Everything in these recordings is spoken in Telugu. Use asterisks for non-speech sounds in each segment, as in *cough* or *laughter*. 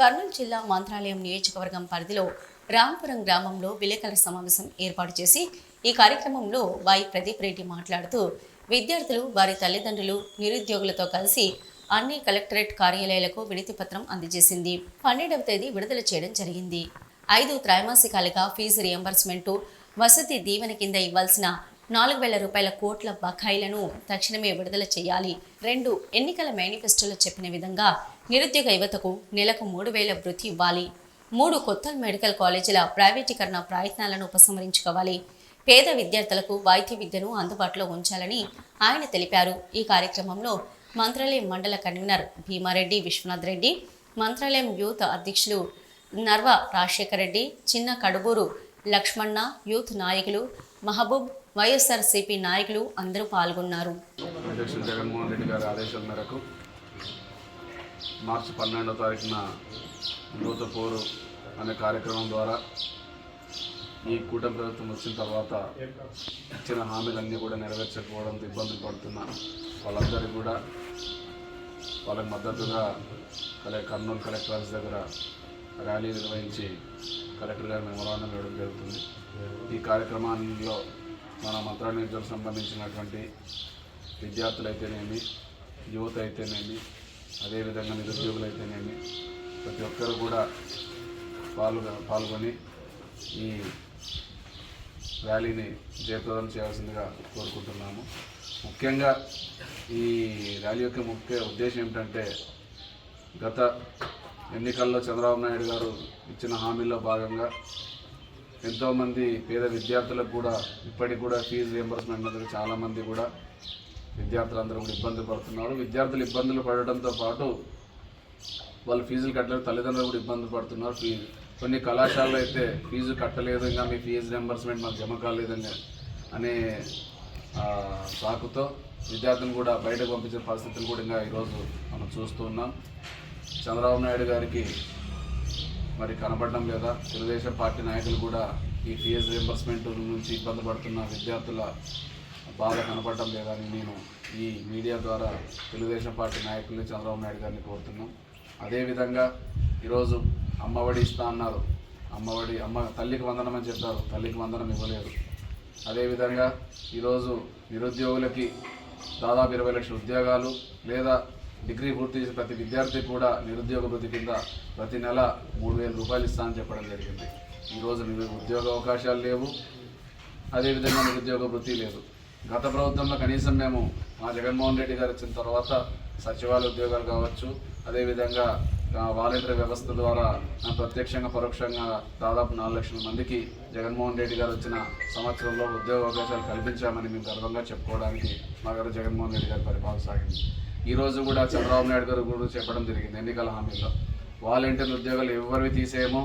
కర్నూలు జిల్లా మంత్రాలయం నియోజకవర్గం పరిధిలో రాంపురం గ్రామంలో విలేకరుల సమావేశం ఏర్పాటు చేసి ఈ కార్యక్రమంలో వై ప్రదీప్ రెడ్డి మాట్లాడుతూ విద్యార్థులు వారి తల్లిదండ్రులు నిరుద్యోగులతో కలిసి అన్ని కలెక్టరేట్ కార్యాలయాలకు వినతి పత్రం అందజేసింది. పన్నెండవ తేదీ విడుదల చేయడం జరిగింది. ఐదు త్రైమాసికాలుగా ఫీజు రియంబర్స్మెంటు వసతి దీవెన కింద ఇవ్వాల్సిన నాలుగు వేల రూపాయల కోట్ల బకాయిలను తక్షణమే విడుదల చేయాలి. రెండు ఎన్నికల మేనిఫెస్టోలో చెప్పిన విధంగా నిరుద్యోగ యువతకు నెలకు మూడు వేల వృత్తి ఇవ్వాలి. మూడు కొత్త మెడికల్ కాలేజీల ప్రైవేటీకరణ ప్రయత్నాలను ఉపసంహరించుకోవాలి. పేద విద్యార్థులకు వైద్య విద్యను అందుబాటులో ఉంచాలని ఆయన తెలిపారు. ఈ కార్యక్రమంలో మంత్రాలయం మండల కన్వీనర్ భీమారెడ్డి విశ్వనాథ్ రెడ్డి మంత్రాలయం యూత్ అధ్యక్షులు నర్వ రాజశేఖర్ రెడ్డి చిన్న కడుబూరు లక్ష్మణ యూత్ నాయకులు మహబూబ్ వైఎస్ఆర్సీపీ నాయకులు అందరూ పాల్గొన్నారు. అధ్యక్షుడు జగన్మోహన్ రెడ్డి గారి ఆదేశాల మేరకు మార్చి పన్నెండవ తారీఖున యువత పోరు అనే కార్యక్రమం ద్వారా ఈ కూటమి ప్రభుత్వం వచ్చిన తర్వాత ఇచ్చిన హామీలన్నీ కూడా నెరవేర్చకపోవడంతో ఇబ్బందులు పడుతున్న వాళ్ళందరికీ కూడా వాళ్ళకి మద్దతుగా కలె కర్నూలు కలెక్టర్ దగ్గర ర్యాలీ నిర్వహించి కలెక్టర్ గారి మెమోరాండం ఇవ్వడం జరుగుతుంది. ఈ కార్యక్రమాల్లో మన మంత్రాలయంతో సంబంధించినటువంటి విద్యార్థులైతేనేమి యువత అయితేనేమి అదేవిధంగా నిరుద్యోగులైతేనేమి ప్రతి ఒక్కరు కూడా పాల్గొ పాల్గొని ఈ ర్యాలీని జయప్రదం చేయాల్సిందిగా కోరుకుంటున్నాము. ముఖ్యంగా ఈ ర్యాలీ యొక్క ముఖ్య ఉద్దేశం ఏమిటంటే గత ఎన్నికల్లో చంద్రబాబు నాయుడు గారు ఇచ్చిన హామీల్లో భాగంగా ఎంతోమంది పేద విద్యార్థులకు కూడా ఇప్పటికి కూడా ఫీజు రియంబర్స్మెంట్ అనేది చాలామంది కూడా విద్యార్థులందరూ కూడా ఇబ్బందులు పడుతున్నారు. విద్యార్థులు ఇబ్బందులు పడటంతో పాటు వాళ్ళు ఫీజులు కట్టలేదు తల్లిదండ్రులు కూడా ఇబ్బంది పడుతున్నారు. ఫీజు కొన్ని కళాశాలలో అయితే ఫీజు కట్టలేదు ఇంకా మీ ఫీజు రియంబర్స్మెంట్ మాకు జమ కాలేదని అని- అనే సాకుతో విద్యార్థులను కూడా బయటకు పంపించిన పరిస్థితులు కూడా ఇంకా ఈరోజు మనం చూస్తూ ఉన్నాం. చంద్రబాబు నాయుడు గారికి మరి కనబడడం లేదా తెలుగుదేశం పార్టీ నాయకులు కూడా ఈ ఫీజు రియంబర్స్మెంట్ నుంచి ఇబ్బంది పడుతున్న విద్యార్థుల బాధ కనపడడం లేదని నేను ఈ మీడియా ద్వారా తెలుగుదేశం పార్టీ నాయకుల్ని చంద్రబాబు నాయుడు గారిని కోరుతున్నాం. అదేవిధంగా ఈరోజు అమ్మఒడి ఇస్తా అన్నారు. అమ్మఒడి అమ్మ తల్లికి వందనం అని చెప్పారు. తల్లికి వందనం ఇవ్వలేదు. అదేవిధంగా ఈరోజు నిరుద్యోగులకి దాదాపు ఇరవై లక్షల ఉద్యోగాలు లేదా డిగ్రీ పూర్తి చేసిన ప్రతి విద్యార్థి కూడా నిరుద్యోగ వృత్తి కింద ప్రతి నెల మూడు వేల రూపాయలు ఇస్తానని చెప్పడం జరిగింది. ఈరోజు ఉద్యోగ అవకాశాలు లేవు. అదేవిధంగా నిరుద్యోగ వృత్తి లేదు. గత ప్రభుత్వంలో కనీసం మేము మా జగన్మోహన్ రెడ్డి గారు వచ్చిన తర్వాత సచివాలయ ఉద్యోగాలు కావచ్చు అదేవిధంగా ఆ, వాలంటరీ వ్యవస్థ ద్వారా ప్రత్యక్షంగా పరోక్షంగా దాదాపు నాలుగు లక్షల మందికి జగన్మోహన్ రెడ్డి గారు వచ్చిన సంవత్సరంలో ఉద్యోగ అవకాశాలు కల్పించామని మేము గర్వంగా చెప్పుకోవడానికి మా గారు జగన్మోహన్ రెడ్డి గారి పరిపాలన సాగింది. ఈరోజు కూడా చంద్రబాబు నాయుడు గారు కూడా చెప్పడం జరిగింది ఎన్నికల హామీలో వాలంటీర్ ఉద్యోగాలు ఎవరివి తీసేయమో?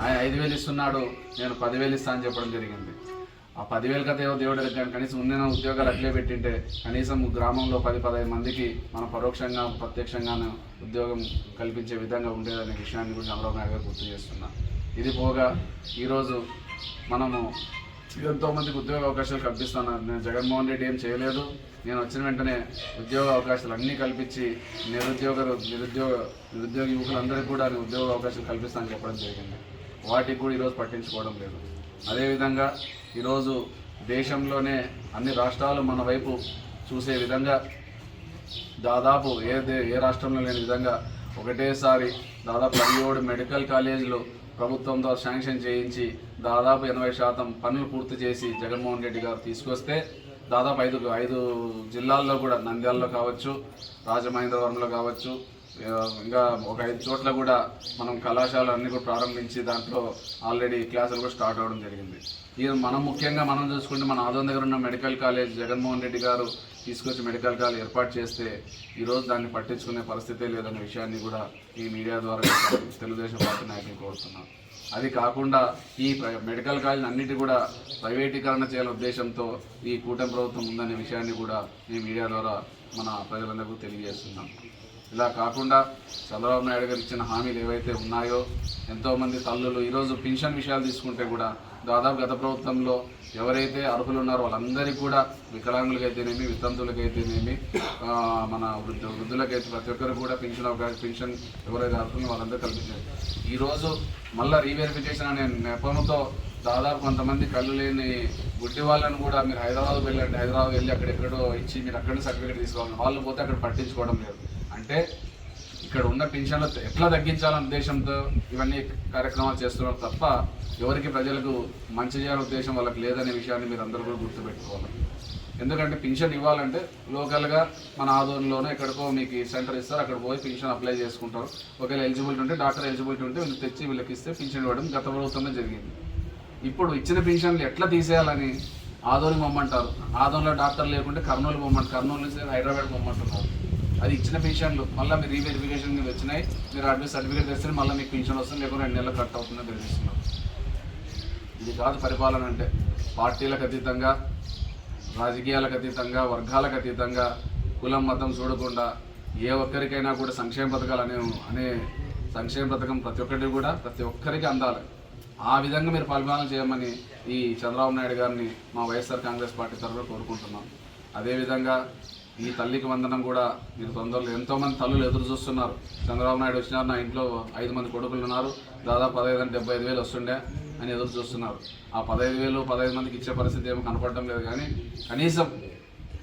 ఆయన ఐదు వేలు ఇస్తున్నాడు నేను పదివేలు ఇస్తా అని చెప్పడం జరిగింది. ఆ పదివేలు కదా ఏవో దేవుడి దగ్గర కనీసం ఉన్న ఉద్యోగాలు అట్లే పెట్టింటే కనీసం గ్రామంలో పది పదహైదు మందికి మనం పరోక్షంగా ప్రత్యక్షంగాను ఉద్యోగం కల్పించే విధంగా ఉండేదనే విషయాన్ని కూడా చంద్రబాబు నాయుడు గారు గుర్తు చేస్తున్నా ఇది పోగా ఈరోజు మనము ఎంతో మందికి ఉద్యోగ అవకాశాలు కల్పిస్తాను నేను జగన్మోహన్ రెడ్డి ఏం చేయలేదు. నేను వచ్చిన వెంటనే ఉద్యోగ అవకాశాలు అన్నీ కల్పించి నిరుద్యోగ నిరుద్యోగ నిరుద్యోగ యువకులందరికీ కూడా ఉద్యోగ అవకాశాలు కల్పిస్తానని చెప్పడం జరిగింది. వాటికి కూడా ఈరోజు పట్టించుకోవడం లేదు. అదేవిధంగా ఈరోజు దేశంలోనే అన్ని రాష్ట్రాలు మన వైపు చూసే విధంగా దాదాపు ఏ దే- ఏ రాష్ట్రంలో లేని విధంగా ఒకటేసారి దాదాపు పదిహేడు మెడికల్ కాలేజీలు ప్రభుత్వంతో శాంక్షన్ చేయించి దాదాపు ఎనభై శాతం పనులు పూర్తి చేసి జగన్మోహన్ రెడ్డి గారు తీసుకొస్తే దాదాపు ఐదు ఐదు జిల్లాల్లో కూడా నంద్యాలలో కావచ్చు రాజమహేంద్రవరంలో కావచ్చు ఇంకా ఒక ఐదు చోట్ల కూడా మనం కళాశాలలు అన్నీ కూడా ప్రారంభించి దాంట్లో ఆల్రెడీ క్లాసులు కూడా స్టార్ట్ అవ్వడం జరిగింది. ఈ మనం ముఖ్యంగా మనం చూసుకుంటే మన ఆదోన్ దగ్గర ఉన్న మెడికల్ కాలేజ్ జగన్మోహన్ రెడ్డి గారు తీసుకొచ్చి మెడికల్ కాలేజ్ ఏర్పాటు చేస్తే ఈరోజు దాన్ని పట్టించుకునే పరిస్థితే లేదనే విషయాన్ని కూడా ఈ మీడియా ద్వారా *coughs* తెలుగుదేశం పార్టీ నాయకులు కోరుతున్నాను అది కాకుండా ఈ ప్ర- మెడికల్ కాలేజ్ అన్నిటి కూడా ప్రైవేటీకరణ చేయాలనే ఉద్దేశంతో ఈ కూటమి ప్రభుత్వం ఉందనే విషయాన్ని కూడా ఈ మీడియా ద్వారా మన ప్రజలందరికీ తెలియజేస్తున్నాం. ఇలా కాకుండా చంద్రబాబు నాయుడు గారు ఇచ్చిన హామీలు ఏవైతే ఉన్నాయో ఎంతోమంది తల్లులు ఈరోజు పెన్షన్ విషయాలు తీసుకుంటే కూడా దాదాపు గత ప్రభుత్వంలో ఎవరైతే అర్హులు ఉన్నారో వాళ్ళందరికీ కూడా వికలాంగులకైతేనేమి వితంతులకైతేనేమి మన వృద్ధు వృద్ధులకైతే ప్రతి ఒక్కరు కూడా పెన్షన్ అవకాశం పెన్షన్ ఎవరైతే అర్హులు వాళ్ళందరూ కల్పించారు. ఈరోజు మళ్ళీ రీవెరిఫికేషన్ అనే నెపంతో దాదాపు కొంతమంది కళ్ళు లేని గుడ్డి వాళ్ళని కూడా మీరు హైదరాబాద్ వెళ్ళండి హైదరాబాద్ వెళ్ళి అక్కడెక్కడో ఇచ్చి మీరు అక్కడ సర్టిఫికేట్ తీసుకోవాలి వాళ్ళు పోతే అక్కడ పట్టించుకోవడం లేదు. అంటే ఇక్కడ ఉన్న పెన్షన్లు ఎట్లా తగ్గించాలనే ఉద్దేశంతో ఇవన్నీ కార్యక్రమాలు చేస్తున్నారు తప్ప ఎవరికి ప్రజలకు మంచి చేయాలనే ఉద్దేశం వాళ్ళకి లేదనే విషయాన్ని మీరు అందరూ కూడా గుర్తుపెట్టుకోవాలి. ఎందుకంటే పెన్షన్ ఇవ్వాలంటే లోకల్గా మన ఆదోళనలోనే ఎక్కడికో మీకు సెంటర్ ఇస్తారు అక్కడ పోయి పెన్షన్ అప్లై చేసుకుంటారు. ఒకవేళ ఎలిజిబిలిటీ ఉంటే డాక్టర్ ఎలిజిబిలిటీ ఉంటే వీళ్ళు తెచ్చి వీళ్ళకి ఇస్తే పెన్షన్ ఇవ్వడం గత ప్రభుత్వంలో జరిగింది. ఇప్పుడు ఇచ్చిన పెన్షన్లు ఎట్లా తీసేయాలని ఆదోని పొమ్మంటారు ఆదోనిలో డాక్టర్ లేకుంటే కర్నూలు పొమ్మంటారు కర్నూలు నుంచి హైదరాబాద్ పొమ్మంటున్నారు అది ఇచ్చిన పెన్షన్లు మళ్ళీ మీరు రీవెరిఫికేషన్ మీరు వచ్చినాయి. మీరు అడ్మిట్ సర్టిఫికేట్ తెస్తే మళ్ళీ మీకు పెన్షన్ వస్తుంది లేకుండా రెండు నెలలు కట్ అవుతుందని తెలిపిస్తున్నారు ఇది కాదు పరిపాలన అంటే. పార్టీలకు అతీతంగా రాజకీయాలకు అతీతంగా వర్గాలకు అతీతంగా కులం మతం చూడకుండా ఏ ఒక్కరికైనా కూడా సంక్షేమ పథకాలు అనే అనే సంక్షేమ పథకం ప్రతి ఒక్కరికి కూడా ప్రతి ఒక్కరికి అందాలి. ఆ విధంగా మీరు పరిపాలన చేయమని ఈ చంద్రబాబు నాయుడు గారిని మా వైఎస్ఆర్ కాంగ్రెస్ పార్టీ తరఫున కోరుకుంటున్నాం. అదేవిధంగా ఈ తల్లికి వందనం కూడా మీరు తొందరలో ఎంతోమంది తల్లులు ఎదురు చూస్తున్నారు. చంద్రబాబు నాయుడు వచ్చినారు నా ఇంట్లో ఐదు మంది కొడుకులు ఉన్నారు. దాదాపు పదహైదు అంటే డెబ్బై ఐదు వేలు వస్తుండే అని ఎదురు చూస్తున్నారు. ఆ పదహైదు వేలు పదహైదు మందికి ఇచ్చే పరిస్థితి ఏమో కనపడటం లేదు కానీ కనీసం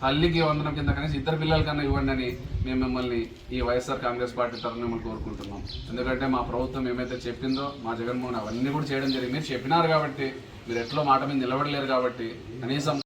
తల్లికి వందనం కింద కనీసం ఇద్దరు పిల్లలకన్నా ఇవ్వండి అని మేము మిమ్మల్ని ఈ వైఎస్ఆర్ కాంగ్రెస్ పార్టీ తరఫున మిమ్మల్ని కోరుకుంటున్నాం. ఎందుకంటే మా ప్రభుత్వం ఏమైతే చెప్పిందో మా జగన్మోహన్ అవన్నీ కూడా చేయడం జరిగింది. మీరు చెప్పినారు కాబట్టి మీరు ఎట్లో మాట మీద నిలబడలేరు కాబట్టి కనీసం